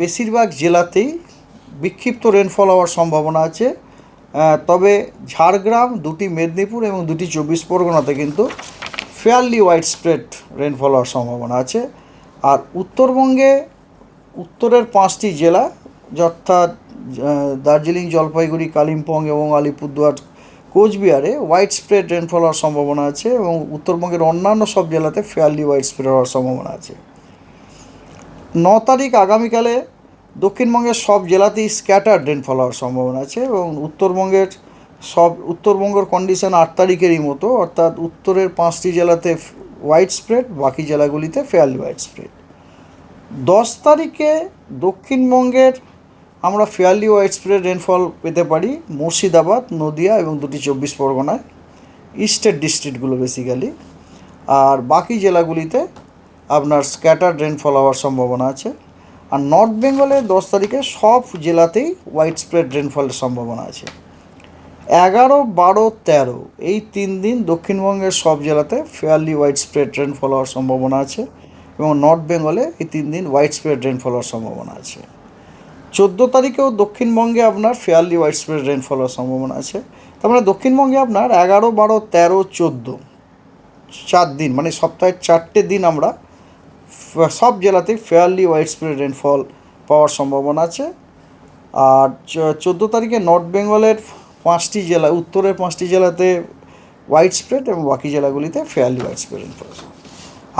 বেশিরভাগ জেলাতেই বিক্ষিপ্ত রেনফল হওয়ার সম্ভাবনা আছে। তবে ঝাড়গ্রাম দুটি মেদিনীপুর এবং দুটি চব্বিশ পরগনাতে কিন্তু ফেয়ারলি ওয়াইড স্প্রেড রেনফল হওয়ার সম্ভাবনা আছে। আর উত্তরবঙ্গে উত্তরের পাঁচটি জেলা অর্থাৎ দার্জিলিং, জলপাইগুড়ি, কালিম্পং এবং আলিপুরদুয়ার, কোচবিহারে ওয়াইড স্প্রেড রেনফল হওয়ার সম্ভাবনা আছে এবং উত্তরবঙ্গের অন্যান্য সব জেলাতে ফেয়ারলি ওয়াইড স্প্রেড হওয়ার সম্ভাবনা আছে। ন তারিখ আগামীকালে দক্ষিণবঙ্গের সব জেলাতেই স্ক্যাটার রেনফল হওয়ার সম্ভাবনা আছে এবং উত্তরবঙ্গের সব, উত্তরবঙ্গের কন্ডিশন আট তারিখেরই মতো, অর্থাৎ উত্তরের পাঁচটি জেলাতে হোয়াইট স্প্রেড বাকি জেলাগুলিতে ফেয়ারলি হোয়াইট স্প্রেড দশ তারিখে দক্ষিণবঙ্গের আমরা ফেয়ারলি হোয়াইট স্প্রেড রেনফল পেতে পারি, মুর্শিদাবাদ, নদিয়া এবং দুটি চব্বিশ পরগনায় ইস্টের ডিস্ট্রিক্টগুলো বেসিক্যালি আর বাকি জেলাগুলিতে আপনার স্ক্যাটার রেনফল হওয়ার সম্ভাবনা আছে। আর নর্থ বেঙ্গলে দশ তারিখে সব জেলাতেই হোয়াইট স্প্রেড রেনফলের সম্ভাবনা আছে। এগারো, বারো, তেরো, এই তিন দিন দক্ষিণবঙ্গের সব জেলাতে ফেয়ারলি হোয়াইট স্প্রেড রেনফল হওয়ার সম্ভাবনা আছে এবং নর্থ বেঙ্গলে এই তিন দিন হোয়াইট স্প্রেড রেনফল হওয়ার সম্ভাবনা আছে। চোদ্দ তারিখেও দক্ষিণবঙ্গে আপনার ফেয়ারলি হোয়াইট স্প্রেড রেনফল হওয়ার সম্ভাবনা আছে। তার মানে দক্ষিণবঙ্গে আপনার এগারো, বারো, তেরো, চোদ্দ, চার দিন মানে সপ্তাহের চারটে দিন আমরা সব জেলাতেই ফেয়ারলি ওয়াইড স্প্রেড রেনফল পাওয়ার সম্ভাবনা আছে। আর চোদ্দ তারিখে নর্থ বেঙ্গলের পাঁচটি জেলা, উত্তরের পাঁচটি জেলাতে ওয়াইড স্প্রেড এবং বাকি জেলাগুলিতে ফেয়ারলি ওয়াইড স্প্রেড রেনফল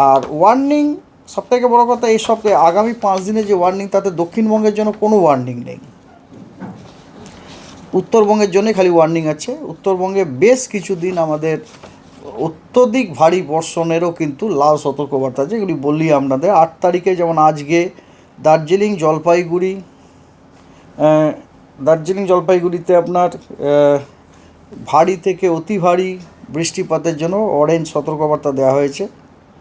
আর ওয়ার্নিং সবথেকে বড় কথা এই সপ্তাহে, আগামী পাঁচ দিনে যে ওয়ার্নিং তাতে দক্ষিণবঙ্গের জন্য কোনো ওয়ার্নিং নেই। উত্তরবঙ্গের জন্য খালি ওয়ার্নিং আছে। উত্তরবঙ্গে বেশ কিছু দিন আমাদের অত্যধিক ভারী বর্ষণেরও কিন্তু লাল সতর্কবার্তা আছে। এগুলি বললি আপনাদের আট তারিখে যেমন আজকে দার্জিলিং জলপাইগুড়ি দার্জিলিং জলপাইগুড়িতে আপনার ভারী থেকে অতি ভারী বৃষ্টিপাতের জন্য অরেঞ্জ সতর্কবার্তা দেওয়া হয়েছে।